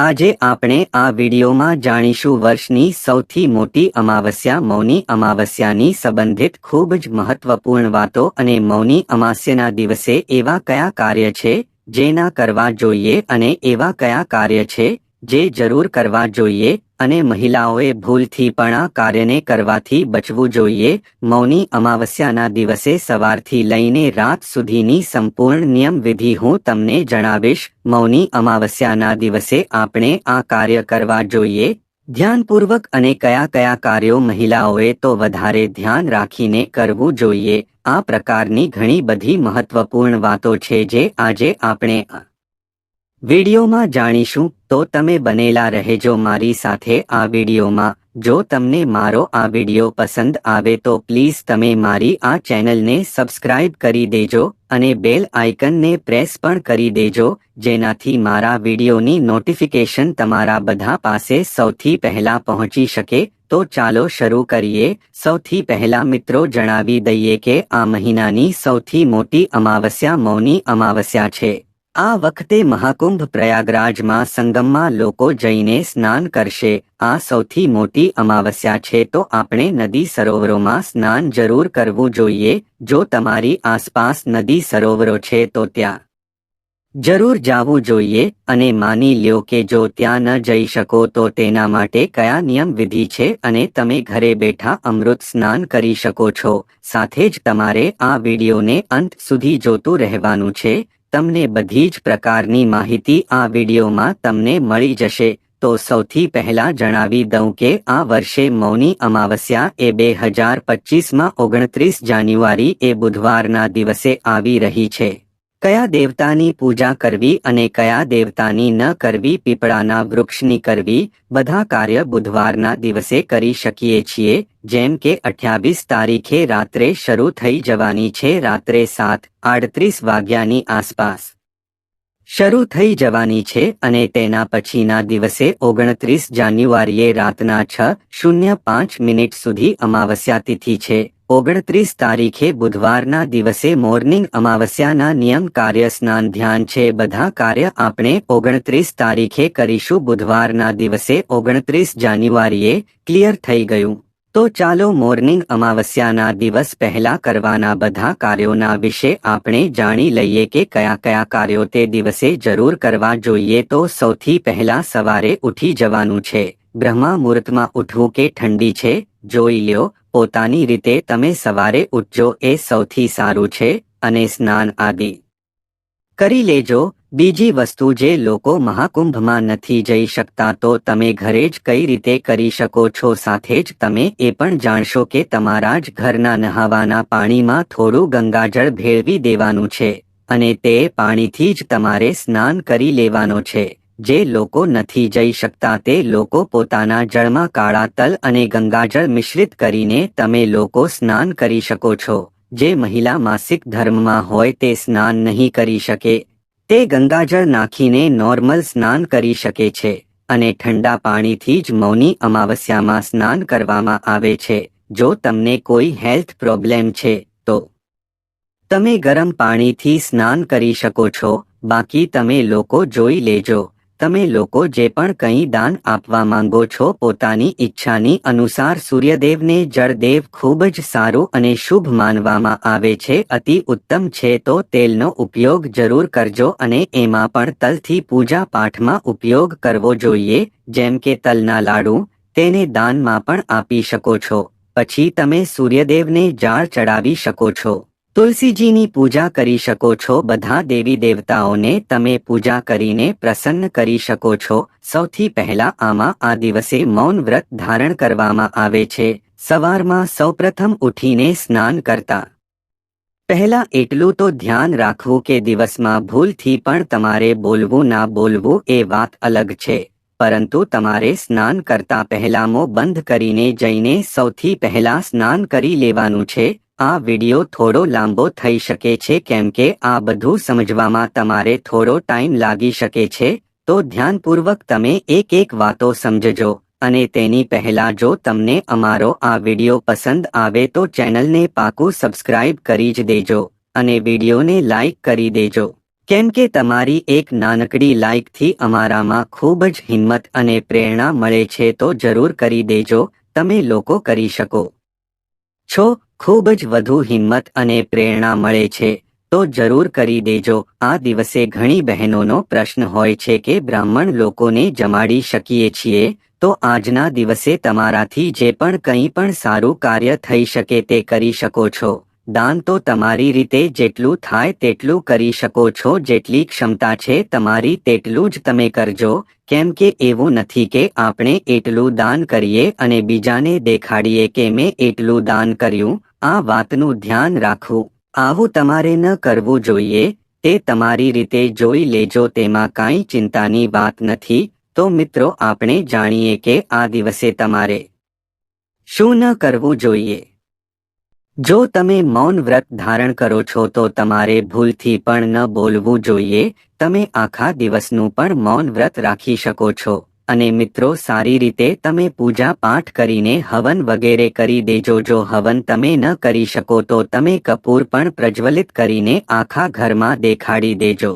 આજે આપણે આ વિડીયોમાં જાણીશું વર્ષની સૌથી મોટી અમાવસ્યા, મૌની અમાવસ્યાની સંબંધિત ખૂબ જ મહત્વપૂર્ણ વાતો અને મૌની અમાસ્યના દિવસે એવા કયા કાર્ય છે જેના કરવા જોઈએ અને એવા કયા કાર્ય છે જે જરૂર કરવા જોઈએ અને મહિલાઓએ ભૂલથી પણ આ કાર્યને કરવાથી બચવું જોઈએ, મૌની અમાવસ્યાના દિવસે સવારથી લઈને રાત સુધીની સંપૂર્ણ નિયમ વિધિ હું તમને જણાવીશ. મૌની અમાવસ્યાના દિવસે આપણે આ કાર્ય કરવા જોઈએ. ધ્યાનપૂર્વક અને કયા કયા કાર્યો મહિલાઓએ તો વધારે ધ્યાન રાખીને કરવું જોઈએ. આ પ્રકારની ઘણી બધી મહત્વપૂર્ણ વાતો છે જે આજે આપણે વિડીયોમાં જાણીશું તો તમે બનેલા રહેજો મારી સાથે આ વિડીયોમાં. જો તમને મારો આ વીડિયો પસંદ આવે તો પ્લીઝ તમે મારી આ ચેનલને સબસ્ક્રાઇબ કરી દેજો અને બેલ આઇકનને પ્રેસ પણ કરી દેજો, જેનાથી મારા વિડીયોની નોટિફિકેશન તમારા બધા પાસે સૌથી પહેલા પહોંચી શકે. તો ચાલો શરૂ કરીએ. સૌથી પહેલા મિત્રો જણાવી દઈએ કે આ મહિનાની સૌથી મોટી અમાવસ્યા મૌની અમાવસ્યા છે. આ વખતે મહાકુંભ પ્રયાગરાજમાં સંગમમાં લોકો જઈને સ્નાન કરશે. આ સૌથી મોટી અમાવસ્યા છે તો આપણે નદી સરોવરોમાં સ્નાન જરૂર કરવું જોઈએ. જો તમારી આસપાસ નદી સરોવરો છે તો ત્યાં જરૂર જાવું જોઈએ અને માની લ્યો કે જો ત્યાં ન જઈ શકો તો તેના માટે કયા નિયમ વિધિ છે અને તમે ઘરે બેઠા અમૃત સ્નાન કરી શકો છો. સાથે જ તમારે આ વિડીયોને અંત સુધી જોતું રહેવાનું છે. તમને બધી જ પ્રકારની માહિતી આ વિડીયોમાં તમને મળી જશે. તો સૌથી પહેલા જણાવી દઉં કે આ વર્ષે મૌની અમાવસ્યા એ બે હજાર પચીસમાં ઓગણત્રીસ જાન્યુઆરી એ બુધવારના દિવસે આવી રહી છે. કયા દેવતાની પૂજા કરવી અને કયા દેવતાની ન કરવી પીપળાના વૃક્ષની કરવી, બધા કાર્ય બુધવારના દિવસે કરી શકીએ છીએ, જેમ કે અઠ્યાવીસ તારીખે રાત્રે શરૂ થઈ જવાની છે રાત્રે સાત, આડત્રીસ વાગ્યાની આસપાસ. શરૂ થઈ જવાની છે અને તેના પછીના દિવસે ઓગણત્રીસ જાન્યુઆરીએ રાતના છ, શૂન્ય પાંચ મિનિટ સુધી અમાવસ્યા તિથિ છે. ઓગણત્રીસ તારીખે બુધવારના દિવસે મોર્નિંગ અમાવસ્યાના નિયમ કાર્ય સ્નાન ધ્યાન છે. બધા કાર્ય આપણે ઓગણત્રીસ તારીખે કરીશું. બુધવારના દિવસે ઓગણત્રીસ જાન્યુઆરીએ ક્લિયર થઈ ગયું. તો ચાલો મોર્નિંગ અમાવસ્યાના દિવસ પહેલા કરવાના બધા કાર્યોના વિશે આપણે જાણી લઈએ કે કયા કયા કાર્યો તે દિવસે જરૂર કરવા જોઈએ. તો સૌથી પહેલા સવારે ઉઠી જવાનું છે. બ્રહ્મા મુહૂર્તમાં ઉઠવું કે ઠંડી છે? જોઈ લ્યો. પોતાની રીતે તમે સવારે ઉઠજો એ સૌથી સારું છે, અને સ્નાન આદિ. કરી લેજો, બીજી વસ્તુ જે લોકો મહાકુંભમાં નથી જઈ શકતા તો તમે ઘરે જ કઈ રીતે કરી શકો છો સાથે જ તમે એ પણ જાણશો કે તમારા જ ઘરના નહાવાના પાણીમાં થોડું ગંગાજળ ભેળવી દેવાનું છે, અને તે પાણીથી જ તમારે સ્નાન કરી લેવાનો છે. જે લોકો નથી જઈ શકતા તે લોકો પોતાના જળમાં કાળા તલ અને ગંગાજળ મિશ્રિત કરીને તમે લોકો સ્નાન કરી શકો છો. જે મહિલા માસિક ધર્મમાં હોય તે સ્નાન નહીં કરી શકે. તે ગંગાજળ નાખીને નોર્મલ સ્નાન કરી શકે છે અને ઠંડા પાણીથી જ મૌની અમાવસ્યામાં સ્નાન કરવામાં આવે છે. જો તમને કોઈ હેલ્થ પ્રોબ્લેમ છે, તો તમે ગરમ પાણીથી સ્નાન કરી શકો છો. બાકી તમે લોકો જોઈ લેજો. તમે લોકો જે પણ કંઈ દાન આપવા માંગો છો પોતાની ઈચ્છાની અનુસાર સૂર્યદેવને જળદેવ ખૂબ જ સારું અને શુભ માનવામાં આવે છે, અતિ ઉત્તમ છે, તો તેલનો ઉપયોગ જરૂર કરજો અને એમાં પણ તલથી પૂજા પાઠમાં ઉપયોગ કરવો જોઈએ, જેમ કે તલના લાડુ, તેને દાનમાં પણ આપી શકો છો. પછી તમે સૂર્યદેવને જાળ ચડાવી શકો છો. તુલસીજીની પૂજા કરી શકો છો. બધા દેવી દેવતાઓને તમે પૂજા કરીને પ્રસન્ન કરી શકો છો. સૌથી પહેલા આમાં આ દિવસે મૌન વ્રત ધારણ કરવામાં આવે છે. સવારમાં સૌપ્રથમ ઉઠીને સ્નાન કરતા. પહેલા એટલું તો ધ્યાન રાખવું કે દિવસમાં ભૂલથી પણ તમારે બોલવું ના બોલવું એ વાત અલગ છે. પરંતુ તમારે સ્નાન કરતા પહેલા મો બંધ કરીને જઈને સૌથી પહેલા સ્નાન કરી લેવાનું છે. આ વિડિયો થોડો લાંબો થઈ શકે છે કેમ કે આ બધું સમજવામાં તમારે થોડો ટાઈમ લાગી શકે છે, તો ધ્યાનપૂર્વક તમે એક એક વાતો સમજજો. અને તેની પહેલા જો તમને અમારો આ વિડિયો પસંદ આવે તો ચેનલને પાકું સબસ્ક્રાઇબ કરી જ દેજો અને વિડિયોને લાઇક કરી દેજો. કેમ કે તમારી એક નાનકડી લાઇકથી અમારામાં ખૂબ જ હિંમત અને પ્રેરણા મળે છે તો જરૂર કરી દેજો, તમે લોકો કરી શકો. છો ખૂબ જ વધુ હિંમત અને પ્રેરણા મળે છે, તો જરૂર કરી દેજો. આ દિવસે ઘણી બહેનોનો પ્રશ્ન હોય છે કે બ્રાહ્મણ લોકોને જમાડી શકીએ છીએ, તો આજના દિવસે તમારાથી જે પણ કંઈ પણ સારું કાર્ય થઈ શકે તે કરી શકો છો. દાન તો તમારી રીતે જેટલું થાય તેટલું કરી શકો છો, જેટલી ક્ષમતા છે તમારી તેટલું જ તમે કરજો. કેમ કે એવું નથી કે આપણે એટલું દાન કરીએ અને બીજાને દેખાડીએ કે મેં એટલું દાન કર્યું આ વાતનું ધ્યાન રાખવું આવું તમારે ન કરવું જોઈએ, તે તમારી રીતે જોઈ લેજો, તેમાં કાંઈ ચિંતાની વાત નથી. તો મિત્રો, આપણે જાણીએ કે આ દિવસે તમારે શું ન કરવું જોઈએ? જો તમે મૌન વ્રત ધારણ કરો છો, તો તમારે ભૂલથી પણ ન બોલવું જોઈએ. તમે આખા દિવસનું પણ મૌન વ્રત રાખી શકો છો. અને મિત્રો સારી રીતે તમે પૂજા પાઠ કરીને હવન વગેરે કરી દેજો. જો હવન તમે ન કરી શકો તો તમે કપૂર પણ પ્રજ્વલિત કરીને આખા ઘરમાં દેખાડી દેજો.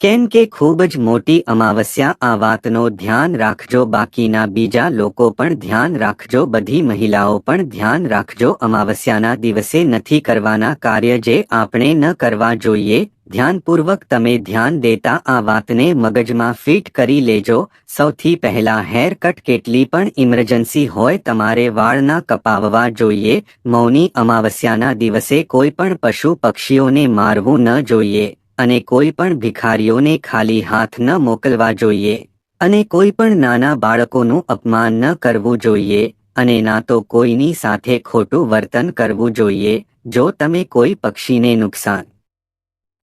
કેમ કે ખૂબ જ મોટી અમાવસ્યા આ વાતનો ધ્યાન રાખજો. બાકીના બીજા લોકો પણ ધ્યાન રાખજો. બધી મહિલાઓ પણ ધ્યાન રાખજો. અમાવસ્યાના દિવસે નથી કરવાના કાર્ય જે આપણે ન કરવા જોઈએ. ધ્યાનપૂર્વક તમે ધ્યાન દેતા આ વાતને મગજમાં ફિટ કરી લેજો. સૌથી પહેલા હેર કટ કેટલી પણ ઇમરજન્સી હોય તમારે વાળના કપાવવા જોઈએ. મૌની અમાવસ્યાના દિવસે કોઈ પણ પશુ પક્ષીઓને મારવું ન જોઈએ. અને કોઈ પણ ભિખારીઓને ખાલી હાથ ન મોકલવા જોઈએ અને કોઈ પણ નાના બાળકોનું અપમાન ન કરવું જોઈએ અને ના તો કોઈની સાથે ખોટું વર્તન કરવું જોઈએ, જો તમે કોઈ પક્ષીને નુકસાન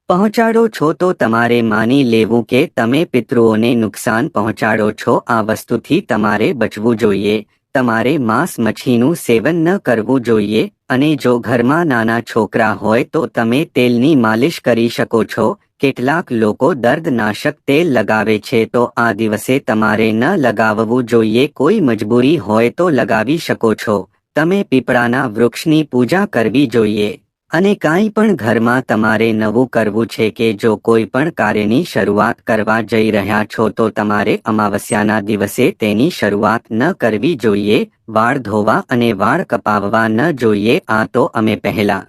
પહોંચાડો છો તો તમારે માની લેવું કે તમે પિતૃઓને નુકસાન પહોંચાડો છો, આ વસ્તુથી તમારે બચવું જોઈએ તમારે માંસ મચ્છીનું સેવન ન કરવું જોઈએ અને જો ઘરમાં નાના છોકરા હોય તો તમે તેલની માલિશ કરી શકો છો. કેટલાક લોકો દર્દનાશક તેલ લગાવે છે તો આ દિવસે તમારે ન લગાવવું જોઈએ. કોઈ મજબૂરી હોય તો લગાવી શકો છો. તમે પીપળાના વૃક્ષની પૂજા કરવી જોઈએ. અને કાંઈ પણ ઘરમાં તમારે નવું કરવું છે કે જો કોઈ પણ કાર્યની શરૂઆત કરવા જઈ રહ્યા છો તો તમારે અમાવસ્યાના દિવસે તેની શરૂઆત ન કરવી જોઈએ, વાળ ધોવા અને વાળ કપાવવા ન જોઈએ, આ તો અમે પહેલા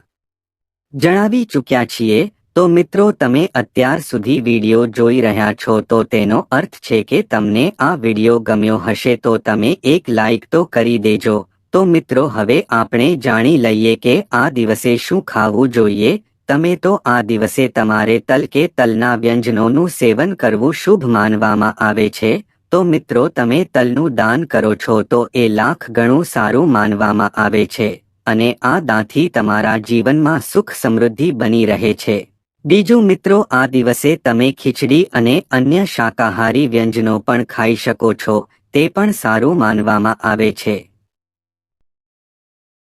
જણાવી ચૂક્યા છીએ. તો મિત્રો, તમે અત્યાર સુધી વીડિયો જોઈ રહ્યા છો તો તેનો અર્થ છે કે તમને આ વીડિયો ગમ્યો હશે તો તમે એક લાઈક તો કરી દેજો. તો મિત્રો, હવે આપણે જાણી લઈએ કે આ દિવસે શું ખાવું જોઈએ. તમે તો આ દિવસે તમારે તલ કે તલના વ્યંજનોનું સેવન કરવું શુભ માનવામાં આવે છે. તો મિત્રો, તમે તલનું દાન કરો છો તો એ લાખ ગણું સારું માનવામાં આવે છે અને આ દાંથી તમારા જીવનમાં સુખ સમૃદ્ધિ બની રહે છે. બીજું મિત્રો, આ દિવસે તમે ખીચડી અને અન્ય શાકાહારી વ્યંજનો પણ ખાઈ શકો છો. તે પણ સારું માનવામાં આવે છે.